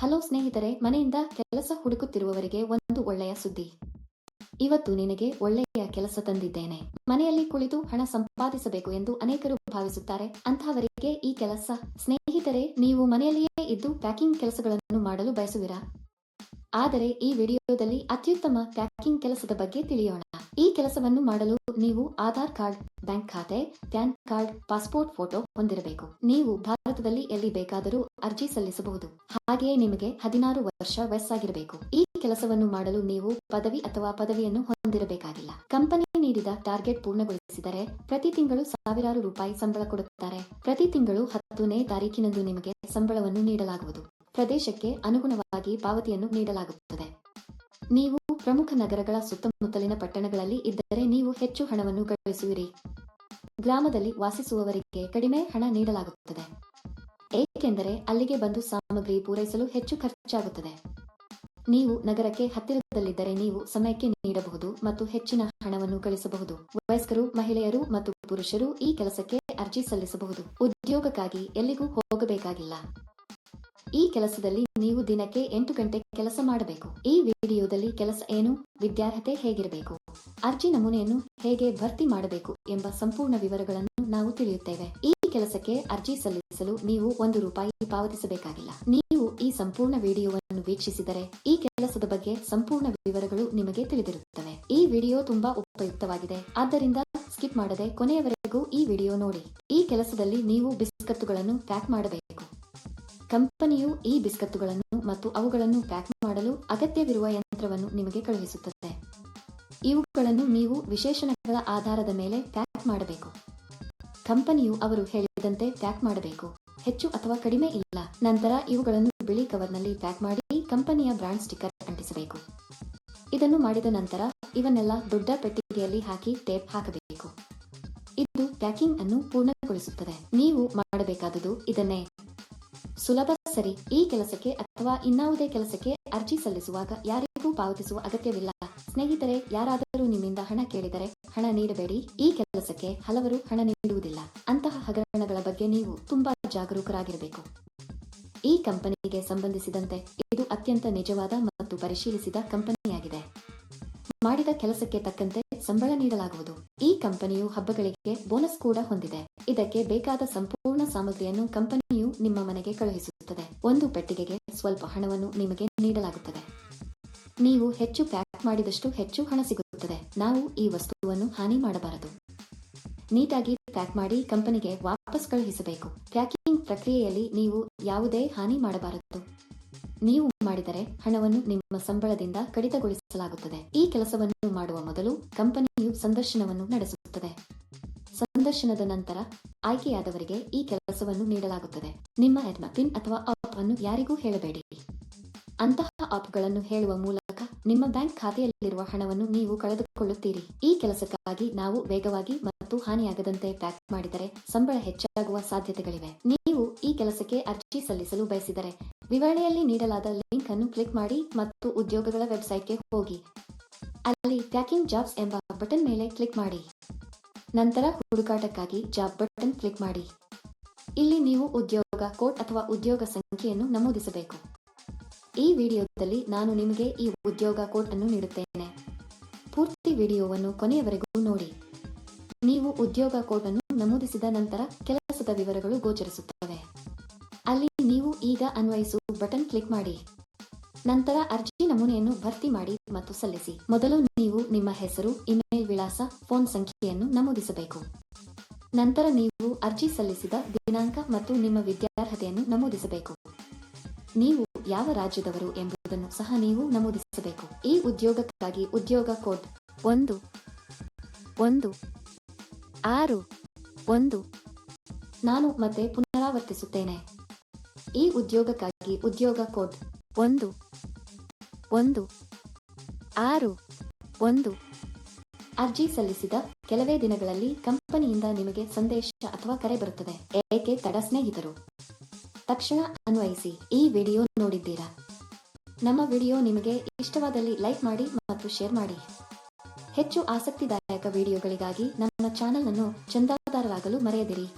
Hello ಸ್ನೇಹಿತರೆ, ಮನೆಯಿಂದ ಕೆಲಸ ಹುಡುಕುತ್ತಿರುವವರಿಗೆ ಒಂದು ಒಳ್ಳೆಯ ಸುದ್ದಿ. ಇವತ್ತು ನಿನಗೆ ಒಳ್ಳೆಯ ಕೆಲಸ ತಂದಿದ್ದೇನೆ. ಮನೆಯಲ್ಲಿ ಕುಳಿತು ಹಣ ಸಂಪಾದಿಸಬೇಕು ಎಂದು ಅನೇಕರು ಭಾವಿಸುತ್ತಾರೆ. ಅಂತಹವರಿಗೆ ಈ ಕೆಲಸ. ಸ್ನೇಹಿತರೆ, ನೀವು ಮನೆಯಲ್ಲಿಯೇ ಇದ್ದು ಪ್ಯಾಕಿಂಗ್ ಕೆಲಸಗಳನ್ನು ಮಾಡಲು ಬಯಸುವಿರಾ? ಆದರೆ ಈ ವಿಡಿಯೋದಲ್ಲಿ ಅತ್ಯುತ್ತಮ ಪ್ಯಾಕಿಂಗ್ ಕೆಲಸದ ಬಗ್ಗೆ ತಿಳಿಯೋಣ. ಈ ಕೆಲಸವನ್ನು ಮಾಡಲು ನೀವು ಆಧಾರ್ ಕಾರ್ಡ್, ಬ್ಯಾಂಕ್ ಖಾತೆ, ಪ್ಯಾನ್ ಕಾರ್ಡ್, ಪಾಸ್ಪೋರ್ಟ್ ಫೋಟೋ ಹೊಂದಿರಬೇಕು. ನೀವು ಭಾರತದಲ್ಲಿ ಎಲ್ಲಿ ಬೇಕಾದರೂ ಅರ್ಜಿ ಸಲ್ಲಿಸಬಹುದು. ಹಾಗೆಯೇ ನಿಮಗೆ ಹದಿನಾರು ವರ್ಷ ವಯಸ್ಸಾಗಿರಬೇಕು. ಈ ಕೆಲಸವನ್ನು ಮಾಡಲು ನೀವು ಪದವಿ ಅಥವಾ ಪದವಿಯನ್ನು ಹೊಂದಿರಬೇಕಾಗಿಲ್ಲ. ಕಂಪನಿ ನೀಡಿದ ಟಾರ್ಗೆಟ್ ಪೂರ್ಣಗೊಳಿಸಿದರೆ ಪ್ರತಿ ತಿಂಗಳು ಸಾವಿರಾರು ರೂಪಾಯಿ ಸಂಬಳ ಕೊಡುತ್ತಾರೆ. ಪ್ರತಿ ತಿಂಗಳು ಹತ್ತನೇ ತಾರೀಕಿನಂದು ನಿಮಗೆ ಸಂಬಳವನ್ನು ನೀಡಲಾಗುವುದು. ಪ್ರದೇಶಕ್ಕೆ ಅನುಗುಣವಾಗಿ ಪಾವತಿಯನ್ನು ನೀಡಲಾಗುತ್ತದೆ. ನೀವು ಪ್ರಮುಖ ನಗರಗಳ ಸುತ್ತಮುತ್ತಲಿನ ಪಟ್ಟಣಗಳಲ್ಲಿ ಇದ್ದರೆ ನೀವು ಹೆಚ್ಚು ಹಣವನ್ನು ಗಳಿಸುವಿರಿ. ಗ್ರಾಮದಲ್ಲಿ ವಾಸಿಸುವವರಿಗೆ ಕಡಿಮೆ ಹಣ ನೀಡಲಾಗುತ್ತದೆ. ಏಕೆಂದರೆ ಅಲ್ಲಿಗೆ ಬಂದು ಸಾಮಗ್ರಿ ಪೂರೈಸಲು ಹೆಚ್ಚು ಖರ್ಚಾಗುತ್ತದೆ. ನೀವು ನಗರಕ್ಕೆ ಹತ್ತಿರದಲ್ಲಿದ್ದರೆ ನೀವು ಸಮಯಕ್ಕೆ ನೀಡಬಹುದು ಮತ್ತು ಹೆಚ್ಚಿನ ಹಣವನ್ನು ಗಳಿಸಬಹುದು. ವಯಸ್ಕರು, ಮಹಿಳೆಯರು ಮತ್ತು ಪುರುಷರು ಈ ಕೆಲಸಕ್ಕೆ ಅರ್ಜಿ ಸಲ್ಲಿಸಬಹುದು. ಉದ್ಯೋಗಕ್ಕಾಗಿ ಎಲ್ಲಿಗೂ ಹೋಗಬೇಕಾಗಿಲ್ಲ. ಈ ಕೆಲಸದಲ್ಲಿ ನೀವು ದಿನಕ್ಕೆ ಎಂಟು ಗಂಟೆ ಕೆಲಸ ಮಾಡಬೇಕು. ಈ ವಿಡಿಯೋದಲ್ಲಿ ಕೆಲಸ ಏನು, ವಿದ್ಯಾರ್ಹತೆ ಹೇಗಿರಬೇಕು, ಅರ್ಜಿ ನಮೂನೆಯನ್ನು ಹೇಗೆ ಭರ್ತಿ ಮಾಡಬೇಕು ಎಂಬ ಸಂಪೂರ್ಣ ವಿವರಗಳನ್ನು ನಾವು ತಿಳಿಯುತ್ತೇವೆ. ಈ ಕೆಲಸಕ್ಕೆ ಅರ್ಜಿ ಸಲ್ಲಿಸಲು ನೀವು ಒಂದು ರೂಪಾಯಿ ಪಾವತಿಸಬೇಕಾಗಿಲ್ಲ. ನೀವು ಈ ಸಂಪೂರ್ಣ ವಿಡಿಯೋವನ್ನು ವೀಕ್ಷಿಸಿದರೆ ಈ ಕೆಲಸದ ಬಗ್ಗೆ ಸಂಪೂರ್ಣ ವಿವರಗಳು ನಿಮಗೆ ತಿಳಿದಿರುತ್ತವೆ. ಈ ವಿಡಿಯೋ ತುಂಬಾ ಉಪಯುಕ್ತವಾಗಿದೆ. ಆದ್ದರಿಂದ ಸ್ಕಿಪ್ ಮಾಡದೆ ಕೊನೆಯವರೆಗೂ ಈ ವಿಡಿಯೋ ನೋಡಿ. ಈ ಕೆಲಸದಲ್ಲಿ ನೀವು ಬಿಸ್ಕತ್ತುಗಳನ್ನು ಪ್ಯಾಕ್ ಮಾಡಬೇಕು. ಕಂಪನಿಯು ಈ ಬಿಸ್ಕತ್ತುಗಳನ್ನು ಮತ್ತು ಅವುಗಳನ್ನು ಪ್ಯಾಕ್ ಮಾಡಲು ಅಗತ್ಯವಿರುವ ಯಂತ್ರವನ್ನು ನಿಮಗೆ ಕಳುಹಿಸುತ್ತದೆ. ಇವುಗಳನ್ನು ನೀವು ವಿಶೇಷಣಗಳ ಆಧಾರದ ಮೇಲೆ ಪ್ಯಾಕ್ ಮಾಡಬೇಕು. ಕಂಪನಿಯು ಅವರು ಹೇಳಿದಂತೆ ಪ್ಯಾಕ್ ಮಾಡಬೇಕು. ಹೆಚ್ಚು ಅಥವಾ ಕಡಿಮೆ ಇಲ್ಲ. ನಂತರ ಇವುಗಳನ್ನು ಬಿಳಿ ಕವರ್ನಲ್ಲಿ ಪ್ಯಾಕ್ ಮಾಡಿ ಕಂಪನಿಯ ಬ್ರಾಂಡ್ ಸ್ಟಿಕ್ಕರ್ ಅಂಟಿಸಬೇಕು. ಇದನ್ನು ಮಾಡಿದ ನಂತರ ಇವನ್ನೆಲ್ಲ ದೊಡ್ಡ ಪೆಟ್ಟಿಗೆಯಲ್ಲಿ ಹಾಕಿ ಟೇಪ್ ಹಾಕಬೇಕು. ಇದು ಪ್ಯಾಕಿಂಗ್ ಅನ್ನು ಪೂರ್ಣಗೊಳಿಸುತ್ತದೆ. ನೀವು ಮಾಡಬೇಕಾದುದು ಇದನ್ನೇ. ಸುಲಭ ಸರಿ. ಈ ಕೆಲಸಕ್ಕೆ ಅಥವಾ ಇನ್ನಾವುದೇ ಕೆಲಸಕ್ಕೆ ಅರ್ಜಿ ಸಲ್ಲಿಸುವಾಗ ಯಾರಿಗೂ ಪಾವತಿಸುವ ಅಗತ್ಯವಿಲ್ಲ. ಸ್ನೇಹಿತರೆ, ಯಾರಾದರೂ ನಿಮ್ಮಿಂದ ಹಣ ಕೇಳಿದರೆ ಹಣ ನೀಡಬೇಡಿ. ಈ ಕೆಲಸಕ್ಕೆ ಹಲವರು ಹಣ ನೀಡುವುದಿಲ್ಲ. ಅಂತಹ ಹಗರಣಗಳ ಬಗ್ಗೆ ನೀವು ತುಂಬಾ ಜಾಗರೂಕರಾಗಿರಬೇಕು. ಈ ಕಂಪನಿಗೆ ಸಂಬಂಧಿಸಿದಂತೆ ಇದು ಅತ್ಯಂತ ನಿಜವಾದ ಮತ್ತು ಪರಿಶೀಲಿಸಿದ ಕಂಪನಿಯಾಗಿದೆ. ಮಾಡಿದ ಕೆಲಸಕ್ಕೆ ತಕ್ಕಂತೆ ಸಂಬಳ ನೀಡಲಾಗುವುದು ಈ ಕಂಪನಿಯು ಹಬ್ಬಗಳಿಗೆ ಬೋನಸ್ ಕೂಡ ಹೊಂದಿದೆ. ಇದಕ್ಕೆ ಬೇಕಾದ ಸಂಪೂರ್ಣ ಸಾಮಗ್ರಿಯನ್ನು ಕಂಪನಿಯು ನಿಮ್ಮ ಮನೆಗೆ ಕಳುಹಿಸುತ್ತದೆ. ಒಂದು ಪೆಟ್ಟಿಗೆಗೆ ಸ್ವಲ್ಪ ಹಣವನ್ನು ನಿಮಗೆ ನೀಡಲಾಗುತ್ತದೆ. ನೀವು ಹೆಚ್ಚು ಪ್ಯಾಕ್ ಮಾಡಿದಷ್ಟು ಹೆಚ್ಚು ಹಣ ಸಿಗುತ್ತದೆ. ನಾವು ಈ ವಸ್ತುವನ್ನು ಹಾನಿ ಮಾಡಬಾರದು. ನೀಟಾಗಿ ಪ್ಯಾಕ್ ಮಾಡಿ ಕಂಪನಿಗೆ ವಾಪಸ್ ಕಳುಹಿಸಬೇಕು. ಪ್ಯಾಕಿಂಗ್ ಪ್ರಕ್ರಿಯೆಯಲ್ಲಿ ನೀವು ಯಾವುದೇ ಹಾನಿ ಮಾಡಬಾರದು. ನೀವು ಮಾಡಿದರೆ ಹಣವನ್ನು ನಿಮ್ಮ ಸಂಬಳದಿಂದ ಕಡಿತಗೊಳಿಸಲಾಗುತ್ತದೆ. ಈ ಕೆಲಸವನ್ನು ಮಾಡುವ ಮೊದಲು ಕಂಪನಿಯು ಸಂದರ್ಶನವನ್ನು ನಡೆಸುತ್ತದೆ. ಸಂದರ್ಶನದ ನಂತರ ಆಯ್ಕೆಯಾದವರಿಗೆ ಈ ಕೆಲಸವನ್ನು ನೀಡಲಾಗುತ್ತದೆ. ನಿಮ್ಮ ಎಡ್ಮ ಪಿನ್ ಅಥವಾ ಆಪ್ ಅನ್ನು ಯಾರಿಗೂ ಹೇಳಬೇಡಿ. ಅಂತಹ ಆಪ್ಗಳನ್ನು ಹೇಳುವ ಮೂಲಕ ನಿಮ್ಮ ಬ್ಯಾಂಕ್ ಖಾತೆಯಲ್ಲಿರುವ ಹಣವನ್ನು ನೀವು ಕಳೆದುಕೊಳ್ಳುತ್ತೀರಿ. ಈ ಕೆಲಸಕ್ಕಾಗಿ ನಾವು ವೇಗವಾಗಿ ಮತ್ತು ಹಾನಿಯಾಗದಂತೆ ಪ್ಯಾಕ್ ಮಾಡಿದರೆ ಸಂಬಳ ಹೆಚ್ಚಾಗುವ ಸಾಧ್ಯತೆಗಳಿವೆ. ನೀವು ಈ ಕೆಲಸಕ್ಕೆ ಅರ್ಜಿ ಸಲ್ಲಿಸಲು ಬಯಸಿದರೆ ವಿವರಣೆಯಲ್ಲಿ ನೀಡಲಾದ ಲಿಂಕ್ ಅನ್ನು ಕ್ಲಿಕ್ ಮಾಡಿ ಮತ್ತು ಉದ್ಯೋಗಗಳ ವೆಬ್ಸೈಟ್ಗೆ ಹೋಗಿ. ಅಲ್ಲಿ ಪ್ಯಾಕಿಂಗ್ ಜಾಬ್ಸ್ ಎಂಬ ಬಟನ್ ಮೇಲೆ ಕ್ಲಿಕ್ ಮಾಡಿ. ನಂತರ ಹುಡುಕಾಟಕ್ಕಾಗಿ ಜಾಬ್ ಬಟನ್ ಕ್ಲಿಕ್ ಮಾಡಿ. ಇಲ್ಲಿ ನೀವು ಉದ್ಯೋಗ ಕೋಡ್ ಅಥವಾ ಉದ್ಯೋಗ ಸಂಖ್ಯೆಯನ್ನು ನಮೂದಿಸಬೇಕು. ಈ ವಿಡಿಯೋದಲ್ಲಿ ನಾನು ನಿಮಗೆ ಈ ಉದ್ಯೋಗ ಕೋಡ್ ಅನ್ನು ನೀಡುತ್ತೇನೆ. ಪೂರ್ತಿ ವಿಡಿಯೋವನ್ನು ಕೊನೆಯವರೆಗೂ ನೋಡಿ. ನೀವು ಉದ್ಯೋಗ ಕೋಡ್ ಅನ್ನು ನಮೂದಿಸಿದ ನಂತರ ಕೆಲಸದ ವಿವರಗಳು ಗೋಚರಿಸುತ್ತವೆ. ಅಲ್ಲಿ ನೀವು ಈಗ ಅನ್ವಯಿಸು ಬಟನ್ ಕ್ಲಿಕ್ ಮಾಡಿ. ನಂತರ ಅರ್ಜಿ ನಮೂನೆಯನ್ನು ಭರ್ತಿ ಮಾಡಿ ಮತ್ತು ಸಲ್ಲಿಸಿ. ಮೊದಲು ನೀವು ನಿಮ್ಮ ಹೆಸರು, ಇಮೇಲ್ ವಿಳಾಸ, ಫೋನ್ ಸಂಖ್ಯೆಯನ್ನು ನಮೂದಿಸಬೇಕು. ನಂತರ ನೀವು ಅರ್ಜಿ ಸಲ್ಲಿಸಿದ ದಿನಾಂಕ ಮತ್ತು ನಿಮ್ಮ ವಿದ್ಯಾರ್ಹತೆಯನ್ನು ನಮೂದಿಸಬೇಕು. ನೀವು ಯಾವ ರಾಜ್ಯದವರು ಎಂಬುದನ್ನು ಸಹ ನೀವು ನಮೂದಿಸಬೇಕು. ಈ ಉದ್ಯೋಗಕ್ಕಾಗಿ ಉದ್ಯೋಗ ಕೋಡ್ ಒಂದು ಒಂದು, ಆರು, ಒಂದು ನಾನು ಮತ್ತೆ ಪುನರಾವರ್ತಿಸುತ್ತೇನೆ. ಈ ಉದ್ಯೋಗಕ್ಕಾಗಿ ಉದ್ಯೋಗ ಕೋಡ್ ಒಂದು ಒಂದು, ಆರು, ಒಂದು. ಅರ್ಜಿ ಸಲ್ಲಿಸಿದ ಕೆಲವೇ ದಿನಗಳಲ್ಲಿ ಕಂಪನಿಯಿಂದ ನಿಮಗೆ ಸಂದೇಶ ಅಥವಾ ಕರೆ ಬರುತ್ತದೆ. ಏಕೆ ತಡ ಸ್ನೇಹಿತರು? ತಕ್ಷಣ ಅನ್ವಯಿಸಿ, ಈ ವಿಡಿಯೋ ನೋಡಿದ್ದೀರಾ? ನಮ್ಮ ವಿಡಿಯೋ ನಿಮಗೆ ಇಷ್ಟವಾದಲ್ಲಿ ಲೈಕ್ ಮಾಡಿ ಮತ್ತು ಶೇರ್ ಮಾಡಿ. ಹೆಚ್ಚು ಆಸಕ್ತಿದಾಯಕ ವಿಡಿಯೋಗಳಿಗಾಗಿ ನಮ್ಮ ಚಾನೆಲ್ ಅನ್ನು ಚಂದಾದಾರರಾಗಲು ಮರೆಯದಿರಿ.